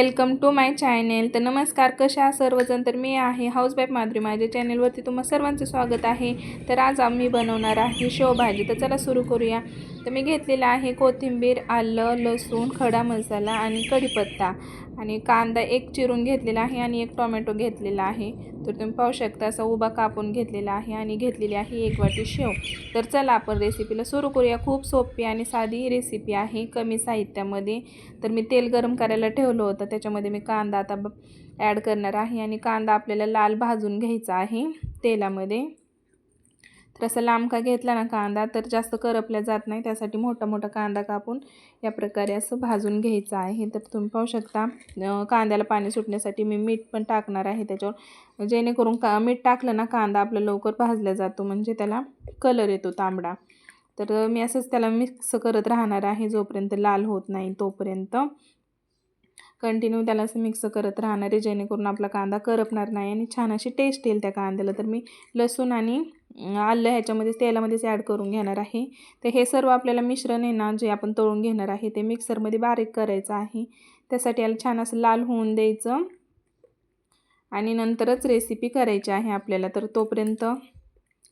Welcome to my channel. तर नमस्कार कशा सर्वजण? तर मी आहे हाऊस बाईफ माधुरी. माझ्या चॅनेलवरती तुम्हा सर्वांचं स्वागत आहे. तर आज आम्ही बनवणार आहे शेवभाजी. तर चला सुरू करूया. तर मी घेतलेलं आहे कोथिंबीर आलं लसूण खडा मसाला आणि कढीपत्ता. आणि कांदा एक चिरून घेतलेला आहे आणि एक टोमॅटो घेतलेला आहे. तर तुम्ही पाहू शकता असा उभा कापून घेतलेला आहे आणि घेतलेली आहे एक वाटी शेव. तर चला आपण रेसिपीला सुरू करूया. खूप सोपी आणि साधी रेसिपी आहे कमी साहित्यामध्ये. तर मी तेल गरम करायला ठेवलं होतं त्याच्यामध्ये मी कांदा आता ॲड करणार आहे आणि कांदा आपल्याला लाल भाजून घ्यायचा आहे तेलामध्ये. तर असा लांब का घेतला ना कांदा तर जास्त करपल्या जात नाही. त्यासाठी मोठा मोठा कांदा कापून या प्रकारे असं भाजून घ्यायचं आहे. तर तुम्ही पाहू शकता कांद्याला पाणी सुटण्यासाठी मी मीठ पण टाकणार आहे त्याच्यावर. जेणेकरून का मीठ टाकलं ना कांदा आपला लवकर भाजला जातो म्हणजे त्याला कलर येतो तांबडा. तर मी असंच त्याला मिक्स करत राहणार आहे जोपर्यंत लाल होत नाही तोपर्यंत. कंटिन्यू त्याला असं मिक्स करत राहणार आहे जेणेकरून आपला कांदा करपणार नाही आणि छान अशी टेस्ट येईल त्या कांद्याला. तर मी लसूण आणि आलं ह्याच्यामध्येच तेलामध्येच ॲड करून घेणार आहे. तर हे सर्व आपल्याला मिश्रण आहे ना जे आपण तळून घेणार आहे ते मिक्सरमध्ये बारीक करायचं आहे. त्यासाठी याला छान असं लाल होऊन द्यायचं. आणि नंतरच रेसिपी करायची आहे आपल्याला. तर तोपर्यंत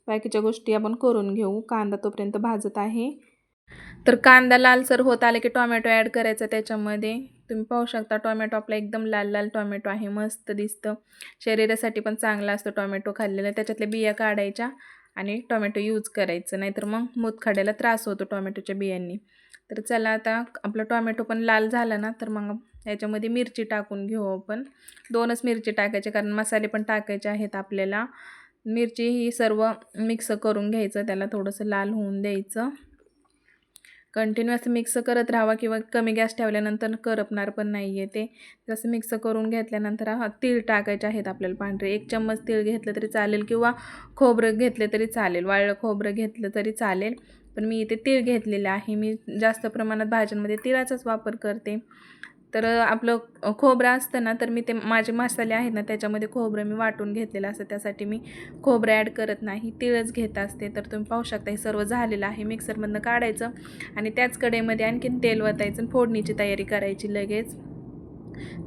बाकीच्या गोष्टी आपण करून घेऊ. कांदा तोपर्यंत भाजत आहे. तर कांदा लालसर होत आले की टोमॅटो ॲड करायचा त्याच्यामध्ये. तुम्ही पाहू शकता टोमॅटो आपला एकदम लाल लाल टोमॅटो आहे मस्त दिसतं. शरीरासाठी पण चांगला असतो टोमॅटो खाल्लेला. त्याच्यातल्या बिया काढायच्या आणि टोमॅटो यूज करायचं. नाहीतर मग मूतखाड्याला त्रास होतो टोमॅटोच्या बियांनी. तर चला आता आपलं टोमॅटो पण लाल झाला ना तर मग याच्यामध्ये मिरची टाकून घेऊ आपण. दोनच मिरची टाकायचे कारण मसाले पण टाकायचे आहेत आपल्याला. मिरची ही सर्व मिक्स करून घ्यायचं त्याला थोडंसं लाल होऊन द्यायचं. कंटिन्यू असं मिक्स करत राहावा किंवा कमी गॅस ठेवल्यानंतर करपणार पण नाही आहे ते. जसं मिक्स करून घेतल्यानंतर हा तीळ टाकायचे आहेत आपल्याला पांढरे. एक चम्मच तीळ घेतलं तरी चालेल किंवा खोबरं घेतलं तरी चालेल. वाळलं खोबरं घेतलं तरी चालेल. पण मी इथे तीळ घेतलेलं आहे. मी जास्त प्रमाणात भाज्यांमध्ये तिळाचाच वापर करते. तर आपलं खोबरं असतं ना तर मी ते माझे मसाले आहेत ना त्याच्यामध्ये खोबरं मी वाटून घेतलेलं असतं. त्यासाठी मी खोबरं ॲड करत नाही तिळच घेत असते. तर तुम्ही पाहू शकता हे सर्व झालेलं आहे. मिक्सरमधनं काढायचं आणि त्याच कडेमध्ये आणखीन तेल वतायचं फोडणीची तयारी करायची लगेच.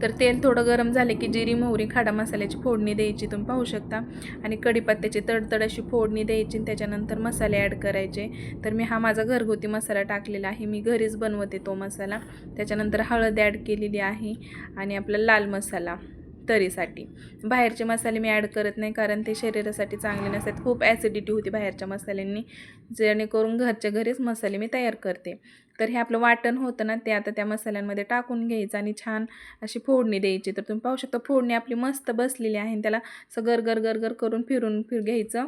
तर तेल थोडं गरम झालं की जिरी मोहरी खाडा मसाल्याची फोडणी द्यायची तुम्ही पाहू शकता. आणि कढीपत्त्याची तडतड अशी फोडणी द्यायची आणि त्याच्यानंतर मसाले ॲड करायचे. तर मी हा माझा घरगुती मसाला टाकलेला आहे. मी घरीच बनवते तो मसाला. त्याच्यानंतर हळद ॲड केलेली आहे. आणि आपला लाल मसाला. तरीसाठी. बाहेरचे मसाले मी ॲड करत नाही कारण ते शरीरासाठी चांगले नसतात. खूप ॲसिडिटी होती बाहेरच्या मसाल्यांनी. जेणेकरून घरच्या घरीच मसाले मी तयार करते. तर हे आपलं वाटण होतं ना ते आता त्या मसाल्यांमध्ये टाकून घ्यायचं आणि छान अशी फोडणी द्यायची. तर तुम्ही पाहू शकता फोडणी आपली मस्त बसलेली आहे त्याला असं गरगर गरगर करून फिरून फिर घ्यायचं.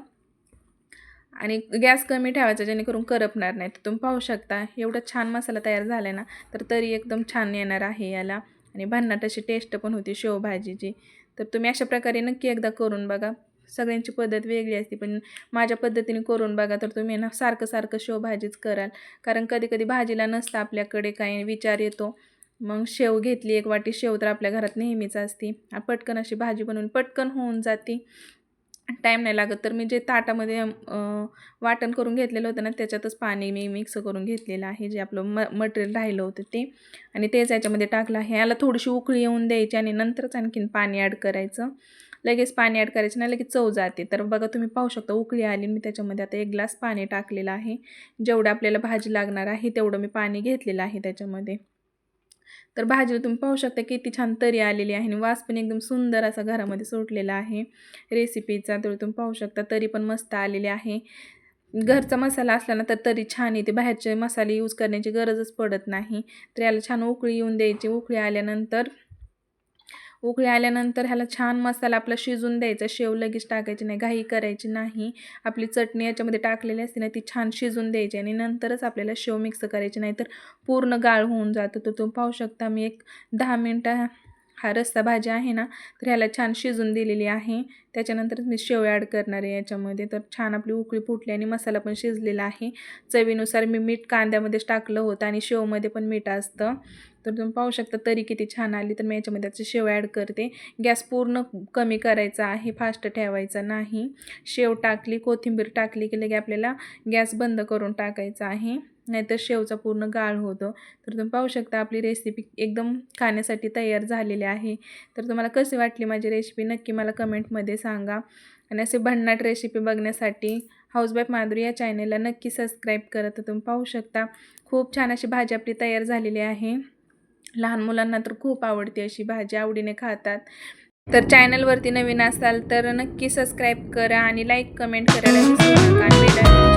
आणि गॅस कमी ठेवायचा जेणेकरून करपणार नाही. तर तुम्ही पाहू शकता एवढा छान मसाला तयार झाला ना तर तरी एकदम छान येणार आहे याला. आणि भन्नाट अशी टेस्ट पण होती शेवभाजीची. तर तुम्ही अशा प्रकारे नक्की एकदा करून बघा. सगळ्यांची पद्धत वेगळी असते पण माझ्या पद्धतीने करून बघा तर तुम्ही ना सारखं सारखं शेवभाजीच कराल. कारण कधी कधी भाजीला नसतं आपल्याकडे काही विचार येतो. मग शेव घेतली एक वाटी शेव तर आपल्या घरात नेहमीच असते. पटकन अशी भाजी बनवून पटकन होऊन जाते. टाईम नाही लागत. तर मी जे ताटामध्ये वाटण करून घेतलेलं होतं ना त्याच्यातच पाणी मी मिक्स करून घेतलेलं आहे. जे आपलं म मटेरियल राहिलं होतं ते. आणि तेच याच्यामध्ये टाकलं आहे. याला थोडीशी उकळी येऊन द्यायची आणि नंतरच आणखीन पाणी ॲड करायचं. लगेच पाणी ॲड करायचं नाही लगेच चव जाते. तर बघा तुम्ही पाहू शकता उकळी आली. मी त्याच्यामध्ये आता एक ग्लास पाणी टाकलेलं आहे. जेवढं आपल्याला भाजी लागणार आहे तेवढं मी पाणी घेतलेलं आहे त्याच्यामध्ये. तर भाजीवर तुम्ही पाहू शकता किती छान तरी आलेली आहे आणि वास पण एकदम सुंदर असा घरामध्ये सुटलेला आहे. रेसिपीचा तर तुम्ही पाहू शकता तरी पण मस्त आलेली आहे. घरचा मसाला असला ना तर तरी छान येते. बाहेरचे मसाले यूज करण्याची गरजच पडत नाही. तर याला छान उकळी येऊन द्यायची. उकळी आल्यानंतर उकळी आल्यानंतर ह्याला छान मसाला आपला शिजून द्यायचा. शेव लगेच टाकायची नाही घाई करायची नाही. आपली चटणी याच्यामध्ये टाकलेली असते ना ती छान शिजून द्यायची आणि नंतरच आपल्याला शेव मिक्स करायची. नाही तर पूर्ण गाळ होऊन जातं. तर तुम्ही पाहू शकता मी एक दहा मिनटं हा रस्सा भाजी आहे ना तर ह्याला छान शिजून दिलेली आहे. त्याच्यानंतर मी शेव ॲड करणार आहे याच्यामध्ये. तर छान आपली उकळी फुटली आणि मसाला पण शिजलेला आहे. चवीनुसार मी मीठ कांद्यामध्येच टाकलं होतं आणि शेवमध्ये पण मीठ असतं. तर तुम्ही पाहू शकता तरी किती छान आली. तर मी याच्यामध्ये त्याची शेव ॲड करते. गॅस पूर्ण कमी करायचा आहे फास्ट ठेवायचा नाही. शेव टाकली कोथिंबीर टाकली की लगे आपल्याला गॅस बंद करून टाकायचा आहे. नाहीतर शेवचा पूर्ण गाळ होतो. तर तुम्ही पाहू शकता आपली रेसिपी एकदम खाण्यासाठी तयार झालेली आहे. तर तुम्हाला कशी वाटली माझी रेसिपी नक्की मला कमेंटमध्ये सांगा. आणि असे भन्नाट रेसिपी बघण्यासाठी हाऊसवाईफ माधुरी या चॅनेलला नक्की सबस्क्राईब करा. तर तुम्ही पाहू शकता खूप छान अशी भाजी आपली तयार झालेली आहे. लहान मुलांना तर खूप आवडते अशी भाजी आवडीने खातात. तर चॅनलवरती नवीन असाल तर नक्की सबस्क्राईब करा आणि लाईक कमेंट करायला विसरू नका.